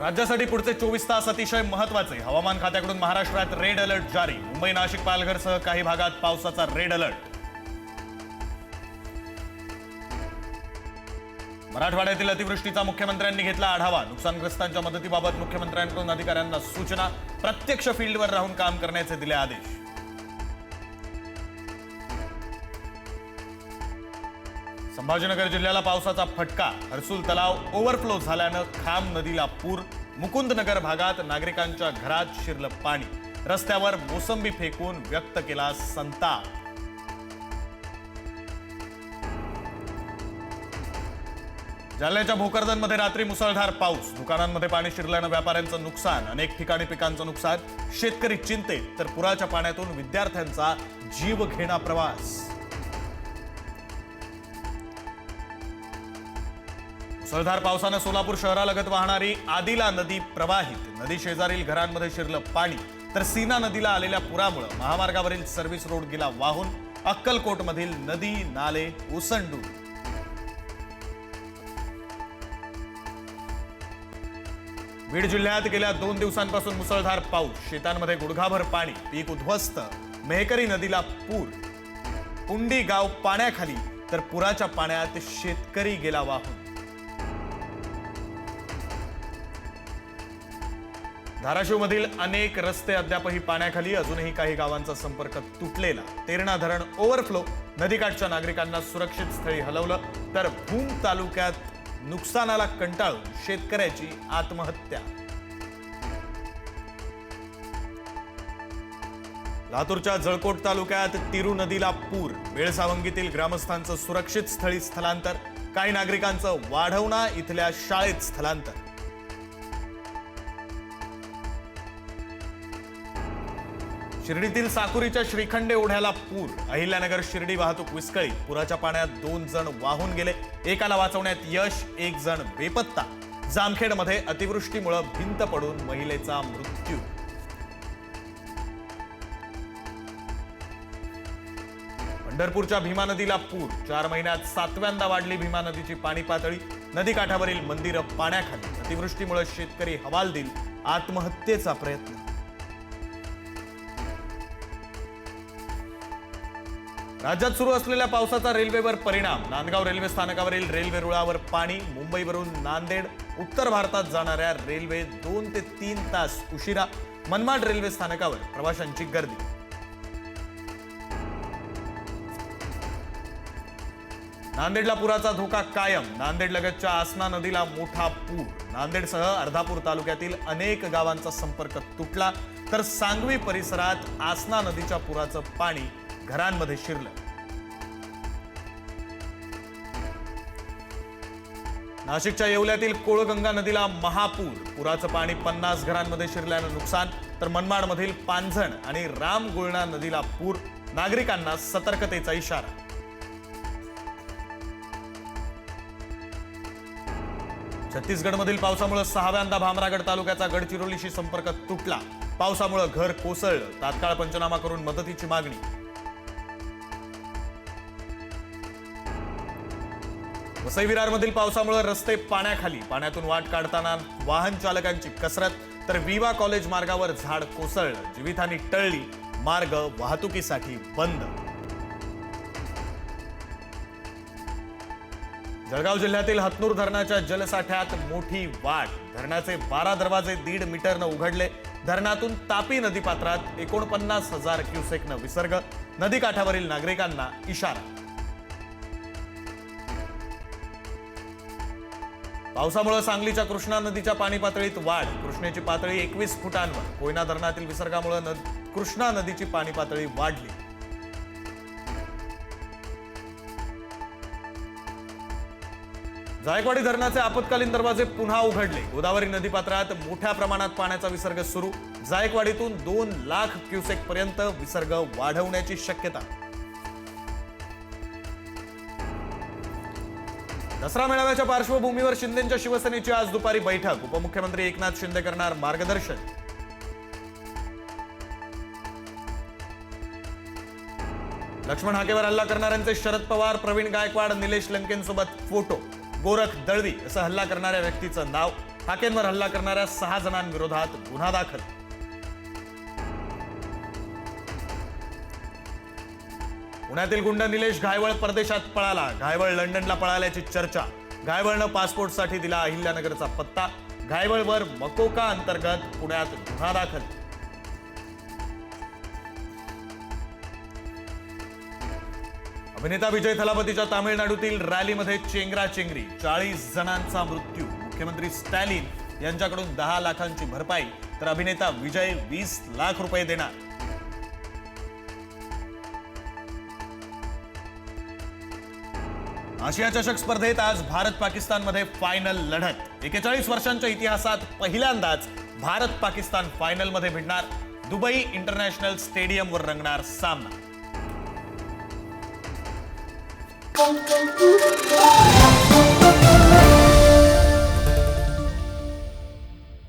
राज्यासाठी पुढचे चोवीस तास अतिशय महत्त्वाचे. हवामान खात्याकडून महाराष्ट्रात रेड अलर्ट जारी. मुंबई नाशिक पालघरसह काही भागात पावसाचा रेड अलर्ट मराठवाड्यातील अतिवृष्टीचा मुख्यमंत्र्यांनी घेतला आढावा. नुकसानग्रस्तांच्या मदतीबाबत मुख्यमंत्र्यांकडून अधिकाऱ्यांना सूचना. प्रत्यक्ष फील्डवर राहून काम करण्याचे दिले आदेश. संभाजीनगर जिल्ह्याला पावसाचा फटका. हर्सुल तलाव ओव्हरफ्लो झाल्यानं खाम नदीला पूर. मुकुंदनगर भागात नागरिकांच्या घरात शिरलं पाणी. रस्त्यावर मोसंबी फेकून व्यक्त केला संताप. जालन्याच्या भोकरदनमध्ये रात्री मुसळधार पाऊस. दुकानांमध्ये पाणी शिरल्यानं व्यापाऱ्यांचं नुकसान. अनेक ठिकाणी पिकांचं नुकसान. शेतकरी चिंतेत तर पुराच्या पाण्यातून विद्यार्थ्यांचा जीव घेणा प्रवास. मुसळधार पावसानं सोलापूर शहरालगत वाहणारी आदिला नदी प्रवाहित. नदी शेजारील घरांमध्ये शिरलं पाणी. तर सीना नदीला आलेल्या पुरामुळे महामार्गावरील सर्व्हिस रोड गेला वाहून अक्कलकोटमधील नदी नाले ओसंडून बीड जिल्ह्यात गेल्या दोन दिवसांपासून मुसळधार पाऊस. शेतांमध्ये गुडघाभर पाणी. पीक उद्ध्वस्त मेहकरी नदीला पूर. पुंडी गाव पाण्याखाली. तर पुराच्या पाण्यात शेतकरी गेला वाहून. धाराशिवमधील अनेक रस्ते अद्यापही पाण्याखाली अजूनही काही गावांचा संपर्क तुटलेला. तेरणा धरण ओव्हरफ्लो नदीकाठच्या नागरिकांना सुरक्षित स्थळी हलवलं तर भूम तालुक्यात नुकसानाला कंटाळून शेतकऱ्याची आत्महत्या. लातूरच्या जळकोट तालुक्यात तिरू नदीला पूर. बेळसावंगीतील ग्रामस्थांचं सुरक्षित स्थळी स्थलांतर. काही नागरिकांचं वाढवणा इथल्या शाळेत स्थलांतर. शिर्डीतील साकुरीच्या श्रीखंडे ओढ्याला पूर. अहिल्यानगर शिर्डी वाहतूक विस्कळी पुराच्या पाण्यात दोन जण वाहून गेले. एकाला वाचवण्यात यश एक जण बेपत्ता. जामखेडमध्ये अतिवृष्टीमुळे भिंत पडून महिलेचा मृत्यू. पंढरपूरच्या भीमा नदीला पूर. चार महिन्यात सातव्यांदा वाढली भीमा नदीची पाणी पातळी. नदीकाठावरील मंदिरं पाण्याखाली. अतिवृष्टीमुळे शेतकरी हवालदिल. आत्महत्येचा प्रयत्न. राज्यात सुरू असलेल्या पावसाचा रेल्वेवर परिणाम. नांदगाव रेल्वे स्थानकावरील रेल्वे रुळावर पाणी मुंबईवरून नांदेड उत्तर भारतात जाणाऱ्या रेल्वे दोन ते तीन तास उशिरा मनमाड रेल्वे स्थानकावर प्रवाशांची गर्दी. नांदेडला पुराचा धोका कायम. नांदेडलगतच्या आसना नदीला मोठा पूर. नांदेडसह अर्धापूर तालुक्यातील अनेक गावांचा संपर्क तुटला तर सांगवी परिसरात आसना नदीच्या पुराचं पाणी घरांमध्ये शिरलं. नाशिकच्या येवल्यातील कोळगंगा नदीला महापूर. पुराचं पाणी पन्नास घरांमध्ये शिरल्यानं नुकसान. तर मनमाडमधील पांझण आणि रामगुळणा नदीला पूर. नागरिकांना सतर्कतेचा इशारा. छत्तीसगडमधील पावसामुळे सहाव्यांदा भामरागड तालुक्याचा गडचिरोलीशी संपर्क तुटला. पावसामुळे घर कोसळलं. तात्काळ पंचनामा करून मदतीची मागणी. वसई विरारमधील पावसामुळे रस्ते पाण्याखाली. पाण्यातून वाट काढताना वाहन चालकांची कसरत तर विवा कॉलेज मार्गावर झाड कोसळलं. जीवितहानी टळली. मार्ग वाहतुकीसाठी बंद. जळगाव जिल्ह्यातील हतनूर धरणाच्या जलसाठ्यात मोठी वाढ. धरणाचे बारा दरवाजे दीड मीटरनं उघडले. धरणातून तापी नदीपात्रात एकोणपन्नास हजार क्युसेकनं विसर्ग. नदीकाठावरील नागरिकांना इशारा. पावसामुळे सांगलीच्या कृष्णा नदीच्या पाणी पातळीत वाढ. कृष्णेची पातळी एकवीस फुटांवर. कोयना धरणातील विसर्गामुळे नद कृष्णा नदीची पाणी पातळी वाढली. जायकवाडी धरणाचे आपत्कालीन दरवाजे पुन्हा उघडले. गोदावरी नदीपात्रात मोठ्या प्रमाणात पाण्याचा विसर्ग सुरू. जायकवाडीतून दोन लाख क्युसेक पर्यंत विसर्ग वाढवण्याची शक्यता. दसरा मेळाव्याच्या पार्श्वभूमीवर शिंदेच्या शिवसेनेची आज दुपारी बैठक. उपमुख्यमंत्री एकनाथ शिंदे करणार मार्गदर्शन. लक्ष्मण हाकेवर हल्ला करणाऱ्यांचे शरद पवार प्रवीण गायकवाड निलेश लंकेंसोबत फोटो. गोरख दळवी असं हल्ला करणाऱ्या व्यक्तीचं नाव. हाकेंवर हल्ला करणाऱ्या सहा जणांविरोधात गुन्हा दाखल. पुण्यातील गुंड निलेश घायवळ परदेशात पळाला. घायवळ लंडनला पळाल्याची चर्चा. घायवळनं पासपोर्टसाठी दिला अहिल्यानगरचा पत्ता. घायवळवर मकोका अंतर्गत पुण्यात गुन्हा दाखल. अभिनेता विजय थलापतीच्या तामिळनाडूतील रॅलीमध्ये चेंगरा चेंगरी. चाळीस जणांचा मृत्यू. मुख्यमंत्री स्टॅलिन यांच्याकडून दहा लाखांची भरपाई. तर अभिनेता विजय वीस लाख रुपये देणार. आशिया चषक स्पर्धेत आज भारत पाकिस्तानमध्ये फायनल लढत एकेचाळीस वर्षांच्या इतिहासात पहिल्यांदाच भारत पाकिस्तान फायनलमध्ये भिडणार दुबई इंटरनॅशनल स्टेडियमवर रंगणार सामना Thank you.